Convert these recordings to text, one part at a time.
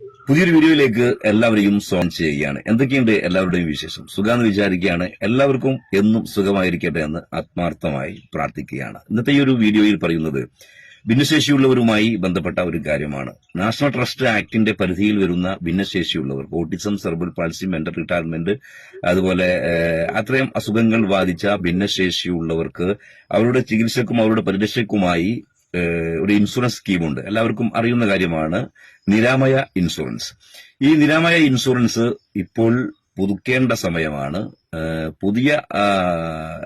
പുതിയൊരു വീഡിയോയിലേക്ക് എല്ലാവരെയും സ്വാഗതം ചെയ്യുകയാണ്. എന്തൊക്കെയുണ്ട് എല്ലാവരുടെയും വിശേഷം? സുഖാന്ന് വിചാരിക്കുകയാണ്. എല്ലാവർക്കും എന്നും സുഖമായിരിക്കട്ടെ എന്ന് ആത്മാർത്ഥമായി പ്രാർത്ഥിക്കുകയാണ്. ഇന്നത്തെ ഈ ഒരു വീഡിയോയിൽ പറയുന്നത് ഭിന്നശേഷിയുള്ളവരുമായി ബന്ധപ്പെട്ട ഒരു കാര്യമാണ്. നാഷണൽ ട്രസ്റ്റ് ആക്ടിന്റെ പരിധിയിൽ വരുന്ന ഭിന്നശേഷിയുള്ളവർ autism cerebral palsy mental retirement അതുപോലെ അത്രയും അസുഖങ്ങൾ ബാധിച്ച ഭിന്നശേഷിയുള്ളവർക്ക് അവരുടെ ചികിത്സക്കും അവരുടെ പരിരക്ഷയ്ക്കുമായി ഒരു ഇൻഷുറൻസ് സ്കീമുണ്ട് എല്ലാവർക്കും അറിയുന്ന കാര്യമാണ് നിരാമയ ഇൻഷുറൻസ് ഈ നിരാമയ ഇൻഷുറൻസ് ഇപ്പോൾ പുതുക്കേണ്ട സമയമാണ്. പുതിയ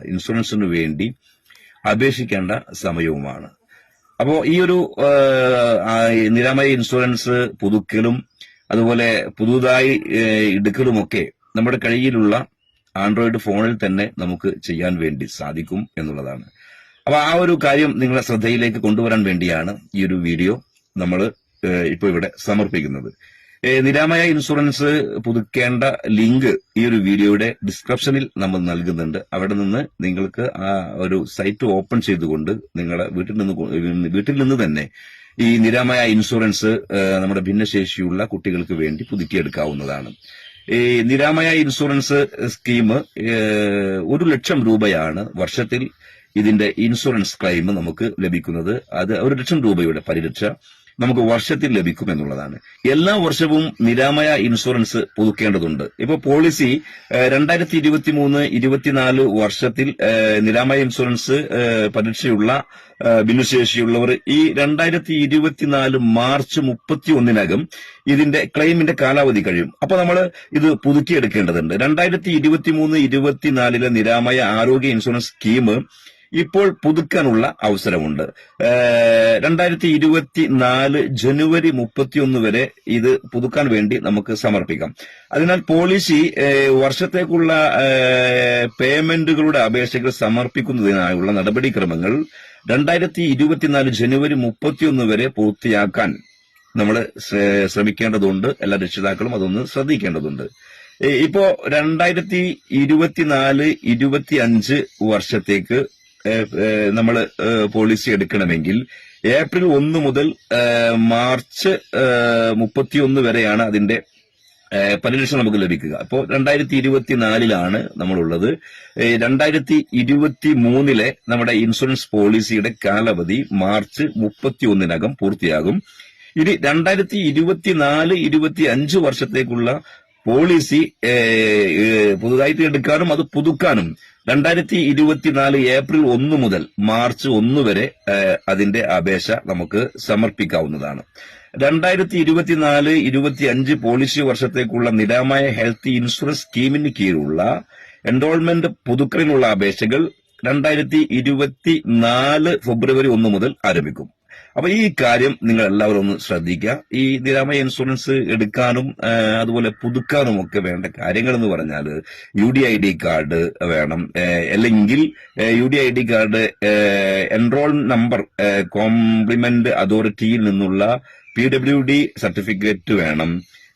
ഇൻഷുറൻസിന് വേണ്ടി അപേക്ഷിക്കേണ്ട സമയവുമാണ്. അപ്പോ ഈ ഒരു നിരാമയ ഇൻഷുറൻസ് പുതുക്കലും അതുപോലെ പുതുതായി എടുക്കലുമൊക്കെ നമ്മുടെ കയ്യിലുള്ള ആൻഡ്രോയിഡ് ഫോണിൽ തന്നെ നമുക്ക് ചെയ്യാൻ വേണ്ടി സാധിക്കും എന്നുള്ളതാണ്. അപ്പൊ ആ ഒരു കാര്യം നിങ്ങളെ ശ്രദ്ധയിലേക്ക് കൊണ്ടുവരാൻ വേണ്ടിയാണ് ഈ ഒരു വീഡിയോ നമ്മൾ ഇപ്പോൾ ഇവിടെ സമർപ്പിക്കുന്നത്. നിരാമയ ഇൻഷുറൻസ് പുതുക്കേണ്ട ലിങ്ക് ഈ ഒരു വീഡിയോയുടെ ഡിസ്ക്രിപ്ഷനിൽ നമ്മൾ നൽകുന്നുണ്ട്. അവിടെ നിന്ന് നിങ്ങൾക്ക് ആ ഒരു സൈറ്റ് ഓപ്പൺ ചെയ്തുകൊണ്ട് നിങ്ങളുടെ വീട്ടിൽ നിന്ന് വീട്ടിൽ നിന്ന് തന്നെ ഈ നിരാമയ ഇൻഷുറൻസ് നമ്മുടെ ഭിന്നശേഷിയുള്ള കുട്ടികൾക്ക് വേണ്ടി പുതുക്കിയെടുക്കാവുന്നതാണ്. ഈ നിരാമയ ഇൻഷുറൻസ് സ്കീം ഒരു ലക്ഷം രൂപയാണ് വർഷത്തിൽ ഇതിന്റെ ഇൻഷുറൻസ് ക്ലെയിം നമുക്ക് ലഭിക്കുന്നത്. അത് ഒരു ലക്ഷം രൂപയുടെ പരിരക്ഷ നമുക്ക് വർഷത്തിൽ ലഭിക്കും എന്നുള്ളതാണ്. എല്ലാ വർഷവും നിരാമയ ഇൻഷുറൻസ് പുതുക്കേണ്ടതുണ്ട്. ഇപ്പൊ പോളിസി രണ്ടായിരത്തി ഇരുപത്തി മൂന്ന് ഇരുപത്തിനാല് വർഷത്തിൽ നിരാമയ ഇൻഷുറൻസ് പരീക്ഷയുള്ള ഭിന്നശേഷിയുള്ളവർ ഈ രണ്ടായിരത്തി ഇരുപത്തിനാല് മാർച്ച് മുപ്പത്തി ഒന്നിനകം ഇതിന്റെ ക്ലെയിമിന്റെ കാലാവധി കഴിയും. അപ്പൊ നമ്മൾ ഇത് പുതുക്കിയെടുക്കേണ്ടതുണ്ട്. രണ്ടായിരത്തി ഇരുപത്തി മൂന്ന് ഇരുപത്തിനാലിലെ നിരാമയ ആരോഗ്യ ഇൻഷുറൻസ് സ്കീം ഇപ്പോൾ പുതുക്കാനുള്ള അവസരമുണ്ട്. രണ്ടായിരത്തി ഇരുപത്തി നാല് ജനുവരി മുപ്പത്തിയൊന്ന് വരെ ഇത് പുതുക്കാൻ വേണ്ടി നമുക്ക് സമർപ്പിക്കാം. അതിനാൽ പോളിസി വർഷത്തേക്കുള്ള പേയ്മെന്റുകളുടെ അപേക്ഷകൾ സമർപ്പിക്കുന്നതിനായുള്ള നടപടിക്രമങ്ങൾ രണ്ടായിരത്തി ഇരുപത്തിനാല് ജനുവരി മുപ്പത്തിയൊന്ന് വരെ പൂർത്തിയാക്കാൻ നമ്മൾ ശ്രമിക്കേണ്ടതുണ്ട്. എല്ലാ രക്ഷിതാക്കളും അതൊന്ന് ശ്രദ്ധിക്കേണ്ടതുണ്ട്. ഇപ്പോ രണ്ടായിരത്തി ഇരുപത്തിനാല് ഇരുപത്തി അഞ്ച് വർഷത്തേക്ക് നമ്മൾ പോളിസി എടുക്കണമെങ്കിൽ ഏപ്രിൽ ഒന്ന് മുതൽ മാർച്ച് മുപ്പത്തിയൊന്ന് വരെയാണ് അതിന്റെ പരിരക്ഷ നമുക്ക് ലഭിക്കുക. അപ്പോൾ രണ്ടായിരത്തി ഇരുപത്തിനാലിലാണ് നമ്മളുള്ളത്. രണ്ടായിരത്തി ഇരുപത്തി മൂന്നിലെ നമ്മുടെ ഇൻഷുറൻസ് പോളിസിയുടെ കാലാവധി മാർച്ച് മുപ്പത്തി ഒന്നിനകം പൂർത്തിയാകും. ഇനി രണ്ടായിരത്തി ഇരുപത്തിനാല് ഇരുപത്തി അഞ്ച് വർഷത്തേക്കുള്ള പോളിസി പുതുതായിട്ട് എടുക്കാനും അത് പുതുക്കാനും രണ്ടായിരത്തി ഇരുപത്തിനാല് ഏപ്രിൽ ഒന്ന് മുതൽ മാർച്ച് ഒന്ന് വരെ അതിന്റെ അപേക്ഷ നമുക്ക് സമർപ്പിക്കാവുന്നതാണ്. രണ്ടായിരത്തി ഇരുപത്തിനാല് ഇരുപത്തി അഞ്ച് പോളിസി വർഷത്തേക്കുള്ള നിരാമായ ഹെൽത്ത് ഇൻഷുറൻസ് സ്കീമിന് കീഴിലുള്ള എൻറോൾമെന്റ് പുതുക്കലിനുള്ള അപേക്ഷകൾ രണ്ടായിരത്തി ഇരുപത്തി നാല് ഫെബ്രുവരി ഒന്ന് മുതൽ ആരംഭിക്കും. അപ്പൊ ഈ കാര്യം നിങ്ങൾ എല്ലാവരും ഒന്ന് ശ്രദ്ധിക്കുക. ഈ നിരാമയ ഇൻഷുറൻസ് എടുക്കാനും അതുപോലെ പുതുക്കാനും ഒക്കെ വേണ്ട കാര്യങ്ങൾ എന്ന് പറഞ്ഞാൽ U D I D card വേണം അല്ലെങ്കിൽ U D I D card enrol number complement അതോറിറ്റിയിൽ നിന്നുള്ള പി ഡബ്ല്യു ഡി സർട്ടിഫിക്കറ്റ് വേണം.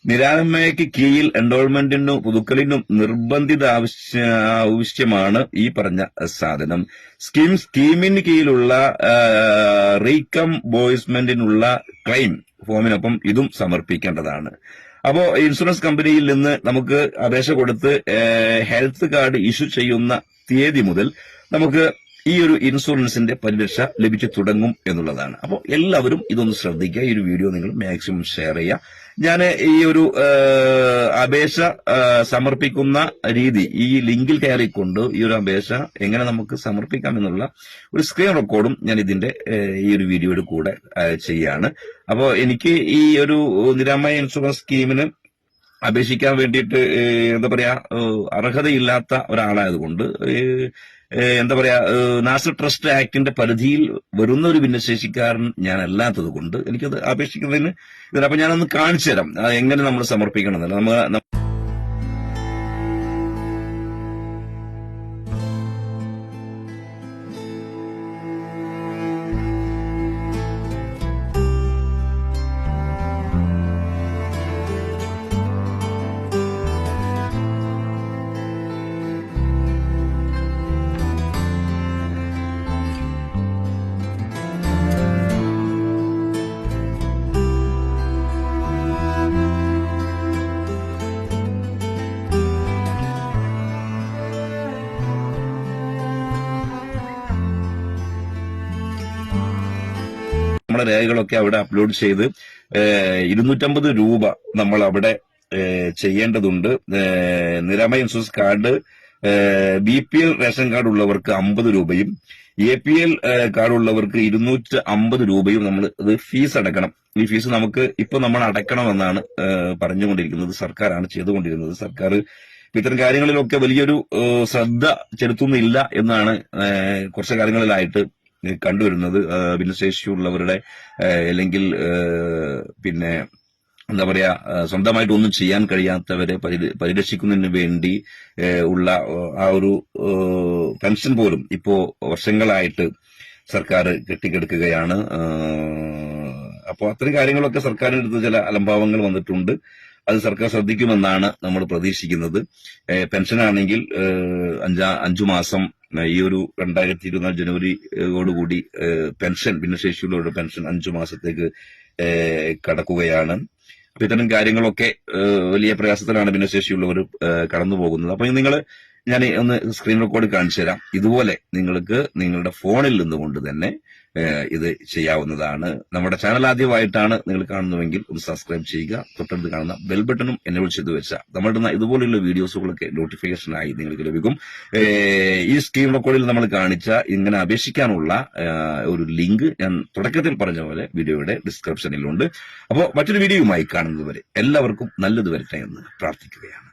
നിരാമയ്ക്ക് കീഴിൽ എൻറോൾമെന്റിനും പുതുക്കലിനും നിർബന്ധിത ആവശ്യ ആവശ്യമാണ് ഈ പറഞ്ഞ സാധനം. സ്കീം സ്കീമിന് കീഴിലുള്ള റീകം റീകംബോയ്സ്മെന്റിനുള്ള ക്ലെയിം ഫോമിനൊപ്പം ഇതും സമർപ്പിക്കേണ്ടതാണ്. അപ്പോ ഇൻഷുറൻസ് കമ്പനിയിൽ നിന്ന് നമുക്ക് അപേക്ഷ കൊടുത്ത് ഹെൽത്ത് കാർഡ് ഇഷ്യൂ ചെയ്യുന്ന തീയതി മുതൽ നമുക്ക് ഈ ഒരു ഇൻഷുറൻസിന്റെ പരിരക്ഷ ലഭിച്ചു തുടങ്ങും എന്നുള്ളതാണ്. അപ്പോൾ എല്ലാവരും ഇതൊന്ന് ശ്രദ്ധിക്കുക. ഈ ഒരു വീഡിയോ നിങ്ങൾ മാക്സിമം ഷെയർ ചെയ്യുക. ഞാൻ ഈ ഒരു അപേക്ഷ സമർപ്പിക്കുന്ന രീതി ഈ ലിങ്കിൽ കയറിക്കൊണ്ട് ഈ ഒരു അപേക്ഷ എങ്ങനെ നമുക്ക് സമർപ്പിക്കാം എന്നുള്ള ഒരു സ്ക്രീൻ റെക്കോർഡും ഞാൻ ഇതിന്റെ ഈ ഒരു വീഡിയോയുടെ കൂടെ ചെയ്യാണ്. അപ്പോൾ എനിക്ക് ഈ ഒരു നിരാമയ ഇൻഷുറൻസ് സ്കീമിന് അപേക്ഷിക്കാൻ വേണ്ടിയിട്ട് എന്താ പറയാ അർഹതയില്ലാത്ത ഒരാളായതുകൊണ്ട് എന്താ പറയാ നാഷണൽ ട്രസ്റ്റ് ആക്ടിന്റെ പരിധിയിൽ വരുന്ന ഒരു ഭിന്നശേഷിക്കാരൻ ഞാൻ അല്ലാത്തത് കൊണ്ട് എനിക്കത് അപേക്ഷിക്കുന്നതിന് അപ്പൊ ഞാനൊന്ന് കാണിച്ചു തരാം എങ്ങനെ നമ്മൾ സമർപ്പിക്കണം എന്നല്ല നമ്മൾ നമ്മുടെ രേഖകളൊക്കെ അവിടെ അപ്ലോഡ് ചെയ്ത് ഇരുന്നൂറ്റമ്പത് രൂപ നമ്മൾ അവിടെ ചെയ്യേണ്ടതുണ്ട്. Niramaya insurance card B P L ration card ഉള്ളവർക്ക് അമ്പത് രൂപയും എ പി എൽ കാർഡ് ഉള്ളവർക്ക് ഇരുന്നൂറ്റി അമ്പത് രൂപയും നമ്മൾ ഇത് ഫീസ് അടക്കണം. ഈ ഫീസ് നമുക്ക് ഇപ്പൊ നമ്മൾ അടക്കണമെന്നാണ് പറഞ്ഞുകൊണ്ടിരിക്കുന്നത്. സർക്കാരാണ് ചെയ്തുകൊണ്ടിരുന്നത് സർക്കാർ ഇത്തരം കാര്യങ്ങളിലൊക്കെ വലിയൊരു ശ്രദ്ധ ചെലുത്തുന്നില്ല എന്നാണ് കുറച്ച് കാര്യങ്ങളിലായിട്ട് കണ്ടുവരുന്നത് ഭിന്നശേഷിയുള്ളവരുടെ അല്ലെങ്കിൽ പിന്നെ എന്താ പറയാ സ്വന്തമായിട്ട് ഒന്നും ചെയ്യാൻ കഴിയാത്തവരെ പരി- പരിരക്ഷിക്കുന്നതിന് വേണ്ടി ഉള്ള ആ ഒരു പെൻഷൻ പോലും ഇപ്പോ വർഷങ്ങളായിട്ട് സർക്കാർ കെട്ടിക്കെടുക്കുകയാണ്. അപ്പോൾ അത്തരം കാര്യങ്ങളൊക്കെ സർക്കാരിന്റെ അടുത്ത് ചില അലംഭാവങ്ങൾ വന്നിട്ടുണ്ട്. അത് സർക്കാർ ശ്രദ്ധിക്കുമെന്നാണ് നമ്മൾ പ്രതീക്ഷിക്കുന്നത്. പെൻഷനാണെങ്കിൽ അഞ്ചാ അഞ്ചു മാസം ഈ ഒരു രണ്ടായിരത്തി ഇരുപത്തിനാല് ജനുവരിയോടുകൂടി പെൻഷൻ ഭിന്നശേഷിയുള്ളവരുടെ പെൻഷൻ അഞ്ചു മാസത്തേക്ക് കടക്കുകയാണ്. അപ്പൊ ഇത്തരം കാര്യങ്ങളൊക്കെ വലിയ പ്രയാസത്തിലാണ് ഭിന്നശേഷിയുള്ളവർ കടന്നു പോകുന്നത് അപ്പൊ നിങ്ങൾ ഞാൻ ഒന്ന് സ്ക്രീൻ റെക്കോർഡ് കാണിച്ചു തരാം ഇതുപോലെ നിങ്ങൾക്ക് നിങ്ങളുടെ ഫോണിൽ നിന്നുകൊണ്ട് തന്നെ ഇത് ചെയ്യാവുന്നതാണ്. നമ്മുടെ ചാനൽ ആദ്യമായിട്ടാണ് നിങ്ങൾ കാണുന്നുവെങ്കിൽ ഒന്ന് സബ്സ്ക്രൈബ് ചെയ്യുക തൊട്ടടുത്ത് കാണുന്ന ബെൽ ബട്ടണും എന്നെ ചെയ്തു വെച്ചാൽ നമ്മുടെ ഇതുപോലെയുള്ള വീഡിയോസുകളൊക്കെ നോട്ടിഫിക്കേഷനായി നിങ്ങൾക്ക് ലഭിക്കും. ഈ സ്ക്രീൻ റെക്കോർഡിൽ നമ്മൾ കാണിച്ച ഇങ്ങനെ അപേക്ഷിക്കാനുള്ള ഒരു ലിങ്ക് ഞാൻ തുടക്കത്തിൽ പറഞ്ഞ പോലെ വീഡിയോയുടെ ഡിസ്ക്രിപ്ഷനിലുണ്ട് അപ്പോൾ മറ്റൊരു വീഡിയോയുമായി കാണുന്നതുവരെ എല്ലാവർക്കും നല്ലത് വരട്ടെ എന്ന് പ്രാർത്ഥിക്കുകയാണ്.